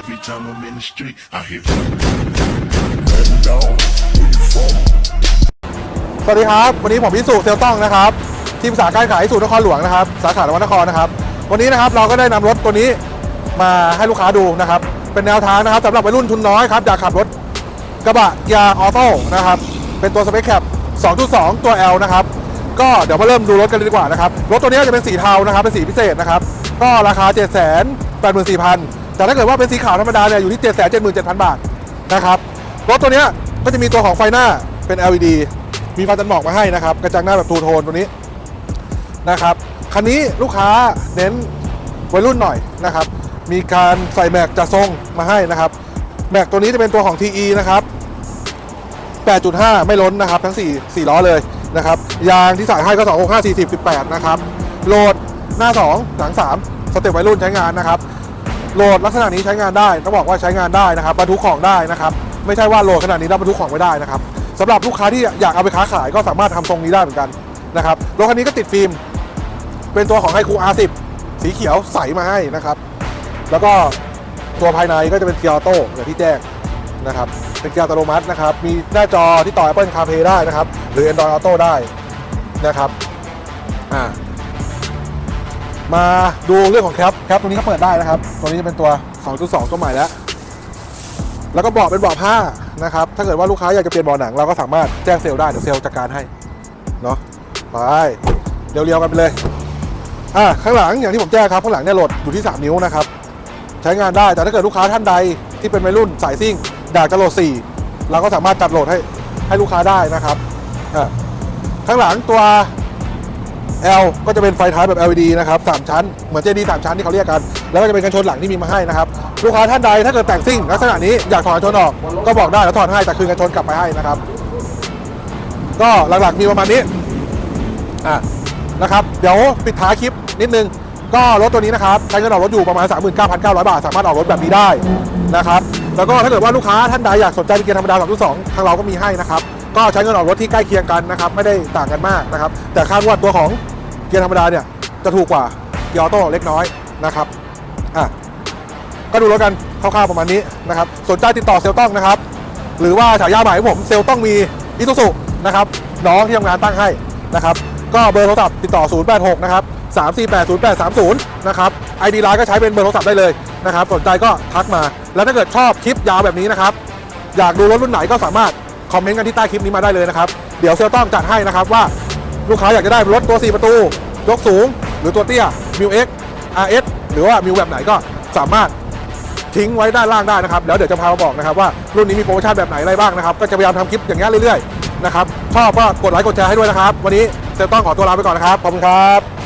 Every time I'm in the street, I hear. สวัสดีครับ วันนี้ผมพิสุเซลต้องนะครับ ทีมสาขาการขายสูตรนครหลวงนะครับ สาขานวนครนะครับ วันนี้นะครับเราก็ได้นำรถตัวนี้มาให้ลูกค้าดูนะครับ เป็นแนวทางนะครับสำหรับวัยรุ่นทุนน้อยครับอยากขับรถกระบะเกียร์ออโต้นะครับ เป็นตัวสเปคแคป2.2 ตัว L นะครับ ก็เดี๋ยวมาเริ่มดูรถกันเลยดีกว่านะครับ รถตัวนี้จะเป็นสีเทานะครับ เป็นสีพิเศษนะครับ ก็ราคา 7 8 4 0 0 0 แต่ถ้าเกิดว่าเป็นสีขาวธรรมดาเนี่ยอยู่ที่ 7 7 7 0 0 0 บาทนะครับรถตัวนี้ก็จะมีตัวของไฟหน้าเป็น LED มีไฟตันหมอกมาให้นะครับ กระจังหน้าแบบทูโทนตัวนี้นะครับคันนี้ลูกค้าเน้นวัยรุ่นหน่อยนะครับ มีการใส่แม็กจะทรงมาให้นะครับแม็กตัวนี้จะเป็นตัวของ TE นะครับ 8.5 ไม่ล้นนะครับ ทั้ง 4 4 ล้อเลยนะครับ ยางที่ใส่ให้ก็ 2 6 5 40 18 นะครับ โหลดหน้า 2 หลัง 3 สเต็ปวัยรุ่นใช้งานนะครับ โหลดลักษณะนี้ใช้งานได้ต้องบอกว่าใช้งานได้นะครับบรรทุกของได้นะครับไม่ใช่ว่าโหลดขนาดนี้แล้วบรรทุกของไม่ได้นะครับสำหรับลูกค้าที่อยากเอาไปค้าขายก็สามารถทำทรงนี้ได้เหมือนกันนะครับรถคันนี้ก็ติดฟิล์มเป็นตัวของไฮคู R10 สีเขียวใสมาให้นะครับ แล้วก็ตัวภายในก็จะเป็นเกียร์ออโต้อย่างที่แจ้งนะครับเป็นเกียร์อัตโนมัตินะครับ มีหน้าจอที่ต่อ Apple CarPlay ได้นะครับ หรือ Android Auto ได้นะครับอ่า มาดูเรื่องของแคปแคปตัวนี้ก็เปิดได้นะครับ ตัวนี้จะเป็นตัว 2.2 ตัวใหม่แล้ว แล้วก็เบาะเป็นเบาะผ้านะครับ ถ้าเกิดว่าลูกค้าอยากจะเปลี่ยนเบาะหนังเราก็สามารถแจ้งเซลล์ได้ เดี๋ยวเซลล์จัดการให้ เนาะไป เรียวๆกันไปเลย อ่าข้างหลังอย่างที่ผมแจ้งครับ ข้างหลังเนี่ยโหลดอยู่ที่ 3 นิ้วนะครับ ใช้งานได้ แต่ถ้าเกิดลูกค้าท่านใดที่เป็นวัยรุ่นสายซิ่งอยากจะโหลด 4 เราก็สามารถจัดโหลดให้ให้ลูกค้าได้นะครับ อ่าข้างหลังตัว L ก็จะเป็นไฟท้ายแบบ LED นะครับ3ชั้น เหมือนเจดีสามชั้นที่เขาเรียกกัน แล้วก็จะเป็นกันชนหลังที่มีมาให้นะครับ ลูกค้าท่านใดถ้าเกิดแต่งซิ่งลักษณะนี้อยากถอดกันชนออกก็บอกได้แล้วถอดให้แต่คืนกันชนกลับไปให้นะครับ ก็หลักๆมีประมาณนี้อะนะครับ เดี๋ยวปิดท้ายคลิปนิดนึง ก็รถตัวนี้นะครับใช้เงินออกรถอยู่ประมาณ 39,900 บาท สามารถออกรถแบบนี้ได้นะครับ แล้วก็ถ้าเกิดว่าลูกค้าท่านใดอยากสนใจเป็นเกียร์ธรรมดา2.2ทางเราก็มีให้นะครับ ก็ใช้เงินออกรถที่ใกล้เคียงกันนะครับ ไม่ได้ต่างกันมากนะครับ แต่ค่างวดตัวของ เกียร์ธรรมดาเนี่ยจะถูกกว่าเกียร์ออโต้เล็กน้อยนะครับอะก็ดูแล้วกันคร่าวๆประมาณนี้นะครับสนใจติดต่อเซลต้องนะครับ หรือว่าฉายาใหม่ของผมเซลต้องมีอิซูซุนะครับน้องที่ทำงานตั้งให้นะครับก็เบอร์โทรศัพท์ติดต่อ 086 นะครับ 3480830 นะครับ ID ไลน์ก็ใช้เป็นเบอร์โทรศัพท์ได้เลยนะครับสนใจก็ทักมา แล้วถ้าเกิดชอบคลิปยาวแบบนี้นะครับอยากดูรถรุ่นไหนก็สามารถคอมเมนต์กันที่ใต้คลิปนี้มาได้เลยนะครับ เดี๋ยวเซลต้องจัดให้นะครับว่า ลูกค้าอยากจะได้รถตัว 4 ประตู ยกสูง หรือตัวเตี้ยมิวเอ็กซ์หรือว่ามิวแบบไหนก็สามารถทิ้งไว้ด้านล่างได้นะครับ แล้วเดี๋ยวจะพามาบอกนะครับว่ารุ่นนี้มีโปรโมชั่นแบบไหนอะไรบ้างนะครับ ก็จะพยายามทำคลิปอย่างนี้เรื่อยๆนะครับชอบก็กดไลค์กดแชร์ให้ด้วยนะครับ วันนี้เซลต้องขอตัวลาไปก่อนนะครับขอบคุณครับ